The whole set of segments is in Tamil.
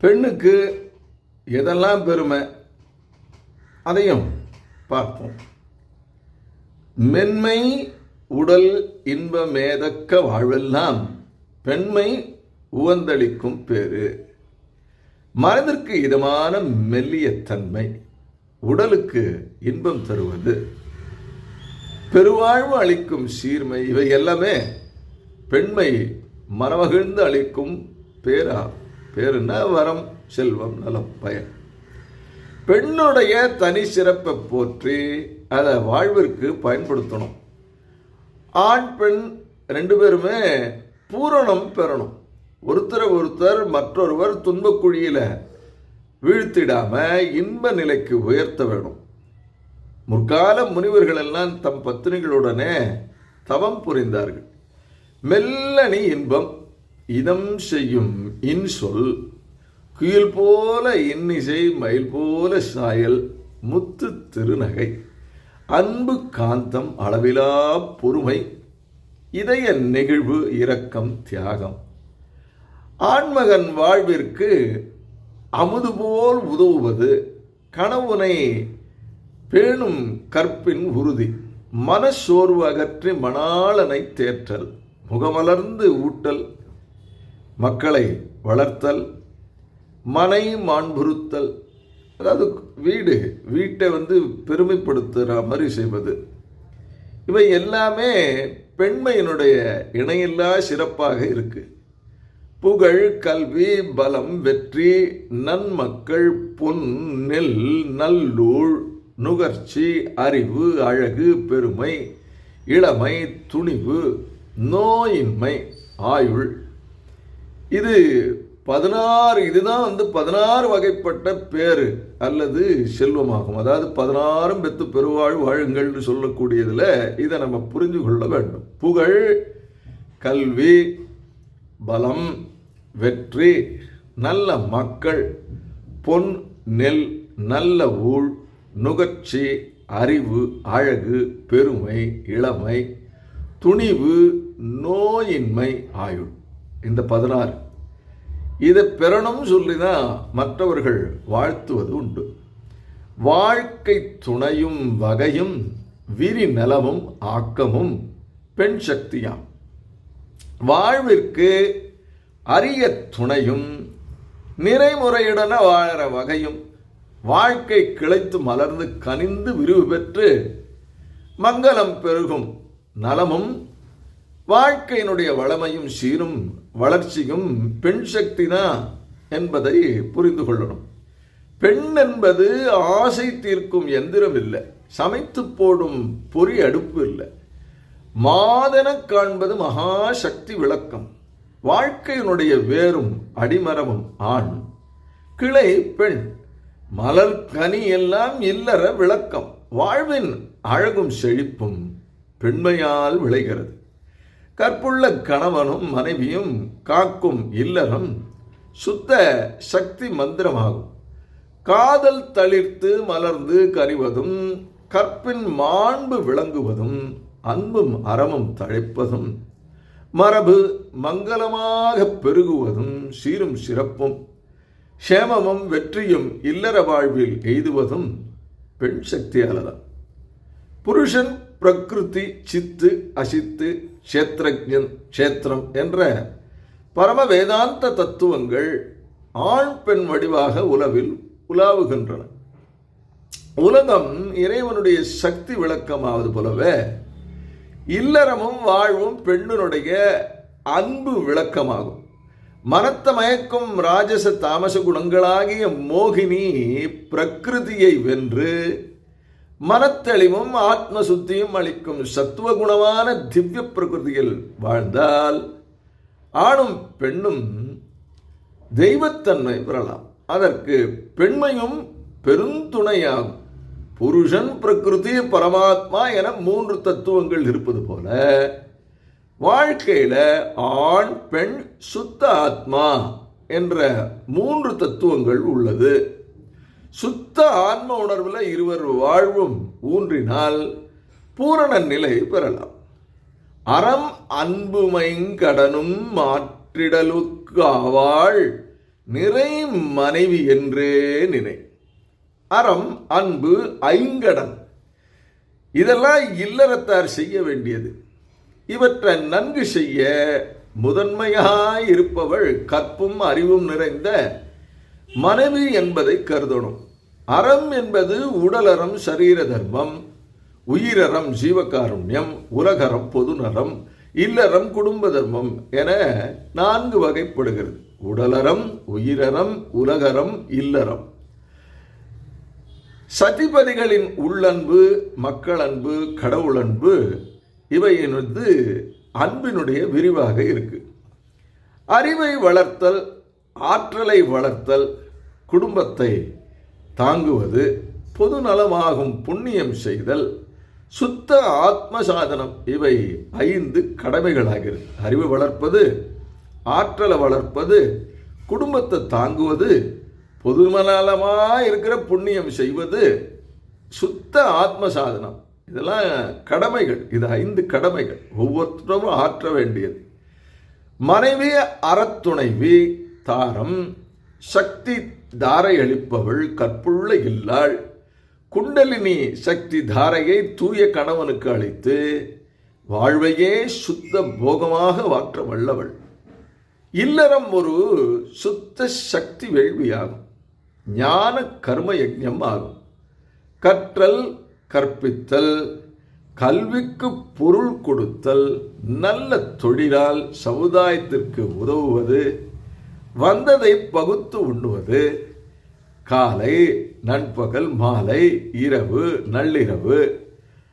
பெண்ணுக்கு எதெல்லாம் பெருமை? அதையும் பார்ப்போம். மென்மை உடல் இன்ப மேதக்க வாழ்வெல்லாம் பெண்மை உவந்தளிக்கும் பேரு மனதிற்கு இதமான மெல்லிய தன்மை உடலுக்கு இன்பம் தருவது. பெருவாழ்வு அளிக்கும் சீர்மை இவை எல்லாமே பெண்மை மனமகிழ்ந்து அளிக்கும் பேராகும். பேருன்னா வரம் செல்வம் நலம் பயன். பெண்ணுடைய தனி சிறப்பை போற்றி அதை வாழ்விற்கு பயன்படுத்தணும். ஆண் பெண் ரெண்டு பேருமே பூரணம் பெறணும். ஒருத்தரை ஒருத்தர் மற்றொருவர் துன்பக்குழியில் வீழ்த்திடாம இன்ப நிலைக்கு உயர்த்த வேணும். முற்கால முனிவர்கள் எல்லாம் தம் பத்தினிகளுடனே தவம் புரிந்தார்கள். மெல்லணி இன்பம் இதம் செய்யும் இன்சொல் குயில் போல இன்னிசை மயில் போல சாயல் முத்து திருநகை. அன்பு காந்தம் அளவிலா பொறுமை இதய நெகிழ்வு இரக்கம் தியாகம். ஆண்மகன் வாழ்விற்கு அமுது போல் உதவுவது கணவனை பேணும் கற்பின் உறுதி மனச்சோர்வு அகற்றி மணாளனை தேற்றல் முகமலர்ந்து ஊட்டல் மக்களை வளர்த்தல் மனை மாண்புறுத்தல். அதாவது வீடு வீட்டை வந்து பெருமைப்படுத்துகிற மாதிரி செய்வது. இவை எல்லாமே பெண்மையினுடைய இணையில்லா சிறப்பாக இருக்கு. புகழ் கல்வி பலம் வெற்றி நன்மக்கள் பொன் நெல் நல்லூழ் நுகர்ச்சி அறிவு அழகு பெருமை இளமை துணிவு நோயின்மை ஆயுள். இது பதினாறு இதுதான் வந்து பதினாறு வகைப்பட்ட பேர் அல்லது செல்வமாகும். அதாவது பதினாறும் பெத்து பெருவாழ் வாழுங்கள்னு சொல்லக்கூடியதில் இதை நம்ம புரிஞ்சு கொள்ள வேண்டும். புகழ் கல்வி பலம் வெற்றி நல்ல மக்கள் பொன் நெல் நல்ல ஊழ் நுகர்ச்சி அறிவு அழகு பெருமை இளமை துணிவு நோயின்மை ஆயுள். இந்த பதினாறு. இதை பெறணும் சொல்லி தான் மற்றவர்கள் வாழ்த்துவது உண்டு. வாழ்க்கை துணையும் வகையும் விரி நலமும் ஆக்கமும் பெண் சக்தியாம். வாழ்விற்கு அரிய துணையும் நிறைமுறையுடன வாழற வகையும் வாழ்க்கை கிளைத்து மலர்ந்து கனிந்து விரிவு பெற்று மங்களம் பெருகும் நலமும் வாழ்க்கையினுடைய வளமையும் சீரும் வளர்ச்சியும் பெண் சக்தினா என்பதை புரிந்து கொள்ளணும். பெண் என்பது ஆசை தீர்க்கும் எந்திரம் இல்லை. சமைத்து போடும் பொறி அடுப்பு இல்லை. மாதன காண்பது மகாசக்தி விளக்கம். வாழ்க்கையினுடைய வேரும் அடிமரமும் ஆண். கிளை பெண். மலர் கனி எல்லாம் இல்லற விளக்கம். வாழ்வின் அழகும் செழிப்பும் பெண்மையால் விளைகிறது. கற்புள்ள கணவனும் மனைவியும் காக்கும் இல்லறம் சுத்த சக்தி மந்திரமாகும். காதல் தளிர்த்து மலர்ந்து கறிவதும் கற்பின் மாண்பு விளங்குவதும் அன்பும் அறமும் தழைப்பதும் மரபு மங்களமாக பெருகுவதும் சீரும் சிறப்பும் சேமமும் வெற்றியும் இல்லற வாழ்வில் எய்துவதும் பெண் சக்தியாலதான். புருஷன் பிரகிருதி சித்து அசித்து க்ஷேத்ரஜன் க்ஷேத்திரம் என்ற பரம வேதாந்த தத்துவங்கள் ஆண் பெண் வடிவாக உலவில் உலாவுகின்றன. உலகம் இறைவனுடைய சக்தி விளக்கமாவது போலவே இல்லறமும் வாழ்வும் பெண்ணினுடைய அன்பு விளக்கமாகும். மனத்த மயக்கும் ராஜச தாமச குணங்களாகிய மோகினி பிரகிருதியை வென்று மனத்தெளிவும் ஆத்ம சுத்தியும் அளிக்கும் சத்துவ குணமான திவ்ய பிரகிருதியில் வாழ்ந்தால் ஆணும் பெண்ணும் தெய்வத்தன்மை பெறலாம். அதற்கு பெண்மையும் பெருந்துணையாகும். புருஷன் பிரகிருதி பரமாத்மா என மூன்று தத்துவங்கள் இருப்பது போல வாழ்க்கையில ஆண் பெண் சுத்த ஆத்மா என்ற மூன்று தத்துவங்கள் உள்ளது. சுத்த ஆன்ம உணர்வில் இருவர் வாழ்வும் ஊன்றினால் பூரண நிலை பெறலாம். அறம் அன்புமைங்கடனும் மாற்றிடலுக்கு ஆவாள் நிறை மனைவி என்றே நினை. அறம் அன்பு ஐங்கடன். இதெல்லாம் இல்லறத்தார் செய்ய வேண்டியது. இவற்றை நன்கு செய்ய முதன்மையாய் இருப்பவள் கற்பும் அறிவும் நிறைந்த மனைவி என்பதை கருதணும். அறம் என்பது உடலறம் சரீர தர்மம். உயிரறம் ஜீவகாருண்யம். உலகறம் பொதுநலம் இல்லறம் குடும்ப தர்மம் என நான்கு வகைப்படுகிறது. உடலறம் உயிரறம் உலகறம் இல்லறம். சதிபதிகளின் உள்ளன்பு மக்களன்பு கடவுளன்பு இவை என்பது அன்பினுடைய விரிவாக இருக்கு. அறிவை வளர்த்தல் ஆற்றலை வளர்த்தல் குடும்பத்தை தாங்குவது பொது நலமாகும் புண்ணியம் செய்தல் சுத்த ஆத்ம சாதனம் இவை ஐந்து கடமைகளாகிறது அறிவை வளர்ப்பது ஆற்றலை வளர்ப்பது குடும்பத்தை தாங்குவது பொதுமநலமாக இருக்கிற புண்ணியம் செய்வது சுத்த ஆத்ம சாதனம் இதெல்லாம் கடமைகள். இது ஐந்து கடமைகள். ஒவ்வொருத்தரும் ஆற்ற வேண்டியது. மனைவி அறத்துணைவி தாரம் சக்தி தாரை அளிப்பவள் கற்புள்ள இல்லாள். குண்டலினி சக்தி தாரையை தூய கணவனுக்கு அளித்து வாழ்வையே சுத்த போகமாக வாற்ற வல்லவள். இல்லறம் ஒரு சுத்த சக்தி வேள்வியாகும். ஞான கர்ம யஜ்ஞம் ஆகும். கற்றல் கற்பித்தல் கல்விக்கு பொருள் கொடுத்தல் நல்ல தொழிலால் சமுதாயத்திற்கு உதவுவது வந்ததை பகுத்து உண்ணுவது. காலை நண்பகல் மாலை இரவு நள்ளிரவு.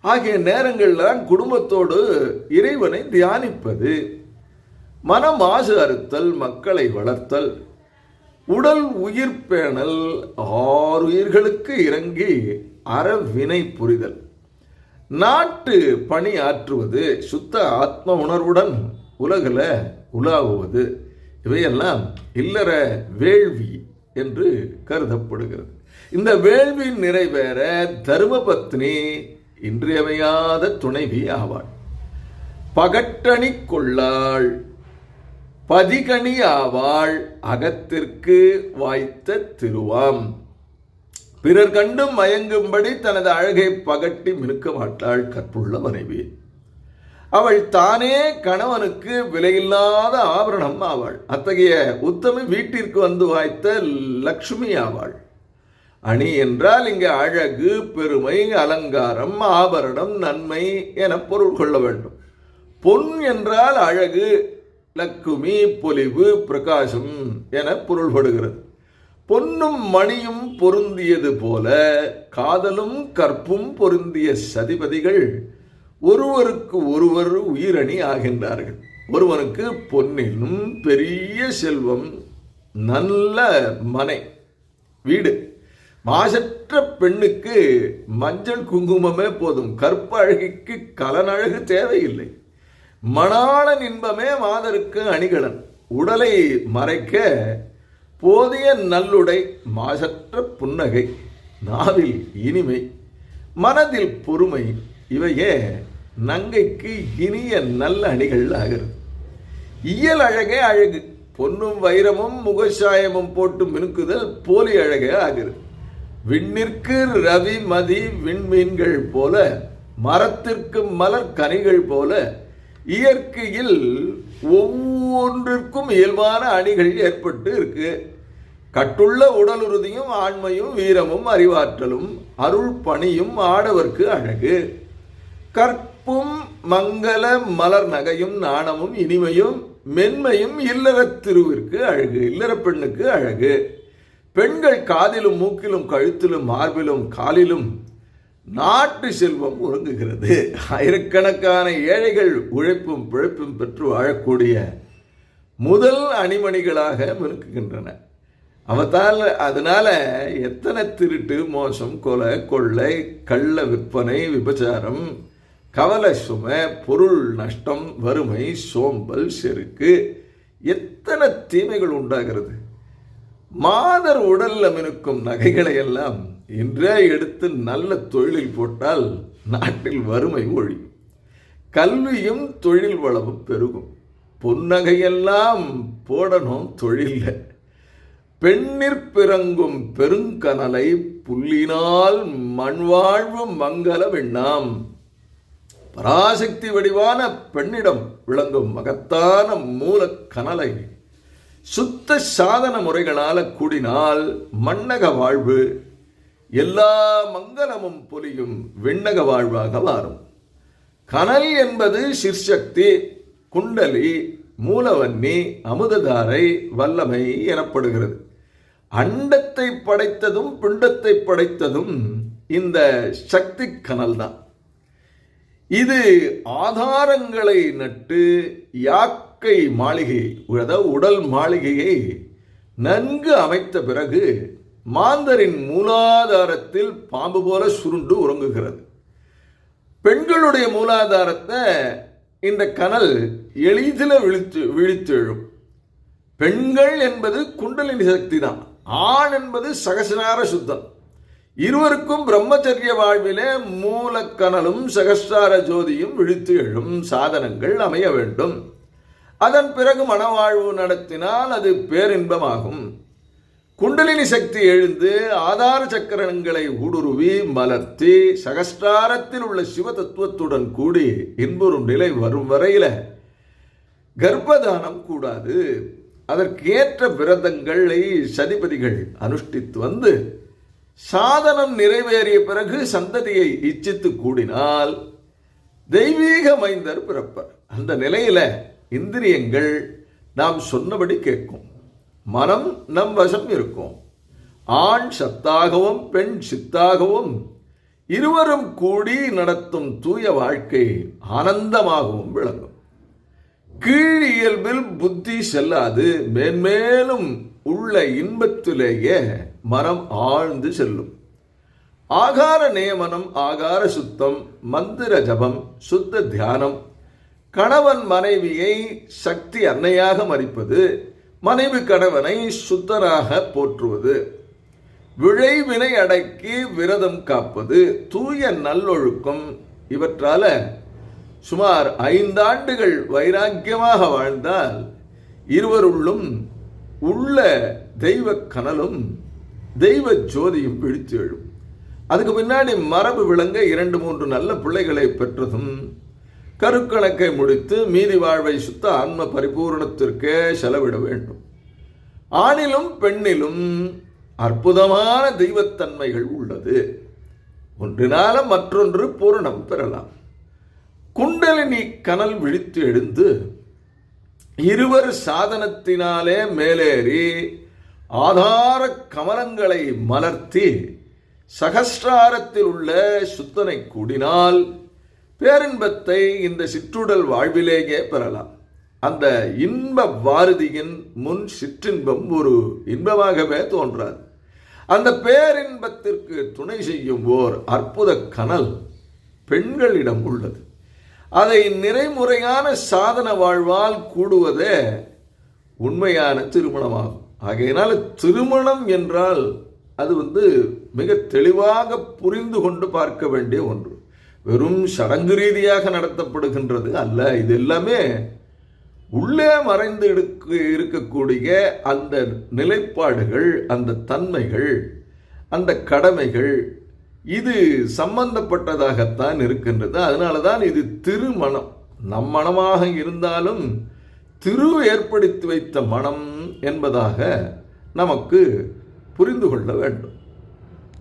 ஆகிய நேரங்களில் குடும்பத்தோடு இறைவனை தியானிப்பது. மனம் ஆசு அறுத்தல் மக்களை வளர்த்தல். உடல் உயிர் பேணல் ஆறு உயிர்களுக்கு இறங்கி அறவினை புரிதல். நாட்டு பணி ஆற்றுவது சுத்த ஆத்ம உணர்வுடன் உலகில் உலாவுவது. இவையெல்லாம் இல்லற வேள்வி என்று கருதப்படுகிறது. இந்த வேள்வி நிறைவேற தர்மபத்னி இன்றியமையாத துணைவி ஆவாள். பகட்டணி கொள்ளாள் பதிகணி ஆவாள் அகத்திற்கு வாய்த்த திருவாம். பிறர் கண்டும் மயங்கும்படி தனது அழகை பகட்டி மினுக்க மாட்டாள் கற்புள்ள மனைவி. அவள் தானே கணவனுக்கு விலையில்லாத ஆபரணம் ஆவாள். அத்தகைய உத்தமி வீட்டிற்கு வந்து வாய்த்த லக்ஷ்மி ஆவாள். அணி என்றால் இங்கு அழகு பெருமை அலங்காரம் ஆபரணம் நன்மை என பொருள் கொள்ள வேண்டும். பொன் என்றால் அழகு லக்குமி பொலிவு பிரகாசம் என பொருள்படுகிறது. பொன்னும் மணியும் பொருந்தியது போல காதலும் கற்பும் பொருந்திய சதிபதிகள் ஒருவருக்கு ஒருவர் உயிரணி ஆகின்றார்கள். ஒருவனுக்கு பொன்னிலும் பெரிய செல்வம் நல்ல மனை வீடு. மாசற்ற பெண்ணுக்கு மஞ்சள் குங்குமமே போதும். கற்ப அழகிக்கு கலனழகு தேவையில்லை. மணாளன் இன்பமே மாதருக்கு அணிகலன். உடலை மறைக்க போதிய நல்லுடை மாசற்ற புன்னகை. நாவில் இனிமை மனதில் பொறுமை இவையே நங்கைக்கு இனிய நல்ல அணிகள் ஆகிறது இயல் அழகே அழகு. பொன்னும் வைரமும் முகசாயமும் போட்டு மினுக்குதல் போலி அழகே ஆகிறது விண்ணிற்கு ரவி மதி விண்மீன்கள் போல மரத்திற்கு மலர் கனிகள் போல இயற்கையில் ஒவ்வொன்றிற்கும் இயல்பான அணிகள் ஏற்பட்டு இருக்கு. கட்டுள்ள உடல் உறுதியும் ஆண்மையும் வீரமும் அறிவாற்றலும் அருள் பணியும் ஆடவர்க்கு அழகு. கற் கற்பும் மங்கள மலர் நகையும் நாணமும் இனிமையும் மென்மையும் இல்லற திருவிற்கு அழகு இல்லற பெண்ணுக்கு அழகு. பெண்கள் காதிலும் மூக்கிலும் கழுத்திலும் மார்பிலும் காலிலும் நாட்டு செல்வம் உறங்குகிறது ஆயிரக்கணக்கான ஏழைகள் உழைப்பும் பிழைப்பும் பெற்று வாழக்கூடிய முதல் அணிமணிகளாக மினுக்குகின்றன. அவத்தால் அதனால எத்தனை திருட்டு மோசம் கொலை கொள்ளை கள்ள விற்பனை விபச்சாரம் கவலை சுமை பொருள் நஷ்டம் வறுமை சோம்பல் செருக்கு எத்தனை தீமைகள் உண்டாகிறது? மாதர் உடல்ல மினுக்கும் நகைகளை எல்லாம் இன்றே எடுத்து நல்ல தொழிலில் போட்டால் நாட்டில் வறுமை ஒழியும் கல்வியும் தொழில் வளமும் பெருகும். பொன்னகையெல்லாம் போடணும் தொழிலில். பெண்ணிற் பிறங்கும் பெருங்கனலை புல்லினால் மண்வாழ்வு மங்கள வெண்ணாம். பராசக்தி வடிவான பெண்ணிடம் விளங்கும் மகத்தான மூல கனலை சுத்த சாதன முறைகளால் கூடினால் மண்ணக வாழ்வு எல்லா மங்களமும் பொலியும் விண்ணக வாழ்வாக மாறும். கனல் என்பது சிற்சக்தி குண்டலி மூலவன்னி அமுததாரை வல்லமை எனப்படுகிறது. அண்டத்தை படைத்ததும் பிண்டத்தை படைத்ததும் இந்த சக்தி கனல் தான் இது ஆதாரங்களை நட்டு யாக்கை மாளிகை அதாவது உடல் மாளிகையை நன்கு அமைத்த பிறகு மாந்தரின் மூலாதாரத்தில் பாம்பு போல சுருண்டு உறங்குகிறது. பெண்களுடைய மூலாதாரத்தை இந்த கனல் எளிதில் விழித்து விழித்து எழும் பெண்கள் என்பது குண்டலினி சக்தி தான். ஆண் என்பது சகசனார சுத்தம். இருவருக்கும் பிரம்மச்சரிய வாழ்விலே மூலக்கனலும் சகஸ்ரார ஜோதியும் விழித்து எழும் சாதனங்கள் அமைய வேண்டும். அதன் பிறகு மனவாழ்வு நடத்தினால் அது பேரின்பமாகும். குண்டலினி சக்தி எழுந்து ஆதார சக்கரங்களை ஊடுருவி மலர்த்தி சகஸ்டாரத்தில் உள்ள சிவ தத்துவத்துடன் கூடி இன்புறும் நிலை வரும் வரையில கர்ப்பதானம் கூடாது. அதற்கேற்ற விரதங்களை சதிபதிகள் அனுஷ்டித்து வந்து சாதனம் நிறைவேறிய பிறகு சந்ததியை இச்சித்து கூடினால் தெய்வீக மைந்தர் பிறப்பர். அந்த நிலையில இந்திரியங்கள் நாம் சொன்னபடி கேட்கும். மனம் நம் வசம் இருக்கும். ஆண் சத்தாகவும் பெண் சித்தாகவும் இருவரும் கூடி நடத்தும் தூய வாழ்க்கை ஆனந்தமாகவும் விளங்கும். கீழ் இயல்பில் புத்தி செல்லாது மேன்மேலும் உள்ள இன்பத்திலேயே மனம் ஆழ்ந்து செல்லும். ஆகார நியமனம் ஆகார சுத்தம் மந்திர ஜபம் சுத்த தியானம். கணவன் மனைவியை சக்தி அன்னையாக மதிப்பது மனைவி கணவனை சுத்தராக போற்றுவது. விழைவினை அடக்கி விரதம் காப்பது தூய நல்லொழுக்கம் இவற்றால சுமார் ஐந்தாண்டுகள் வைராக்கியமாக வாழ்ந்தால் இருவருள்ளும் உள்ள தெய்வ கனலும் தெய்வ ஜோதியும் பிடித்து எழும். அதுக்கு பின்னாடி மரபு விளங்க இரண்டு மூன்று நல்ல பிள்ளைகளை பெற்றதும் கருக்கணக்கை முடித்து மீதி வாழ்வை சுத்த ஆன்ம பரிபூரணத்திற்கே செலவிட வேண்டும். ஆணிலும் பெண்ணிலும் அற்புதமான தெய்வத்தன்மைகள் உள்ளது. ஒன்றினால மற்றொன்று பூரணம் பெறலாம். குண்டலினி கனல் விழித்து எழுந்து இருவர் சாதனத்தினாலே மேலேறி ஆதார கமலங்களை மலர்த்தி சகஸ்ராரத்தில் உள்ள சுத்தனை கூடினால் பேரின்பத்தை இந்த சிற்றுடல் வாழ்விலேயே பெறலாம். அந்த இன்ப வாரதியின் முன் சிற்றின்பம் ஒரு இன்பமாகவே தோன்றாது. அந்த பேரின்பத்திற்கு துணை செய்யும் ஓர் அற்புத கனல் பெண்களிடம் உள்ளது. அதை நிறைமுறையான சாதன வாழ்வால் கூடுவதே உண்மையான திருமணமாகும். ஆகையினால் திருமணம் என்றால் அது வந்து மிக தெளிவாக புரிந்து கொண்டு பார்க்க வேண்டிய ஒன்று. வெறும் சடங்கு ரீதியாக நடத்தப்படுகின்றது அல்ல. இது எல்லாமே உள்ளே மறைந்து எடுக்க இருக்கக்கூடிய அந்த நிலைப்பாடுகள் அந்த தன்மைகள் அந்த கடமைகள் இது சம்பந்தப்பட்டதாகத்தான் இருக்கின்றது. அதனால தான் இது திருமணம். நம் மனமாக இருந்தாலும் திரு ஏற்படுத்தி வைத்த மனம் என்பதாக நமக்கு புரிந்து கொள்ள வேண்டும்.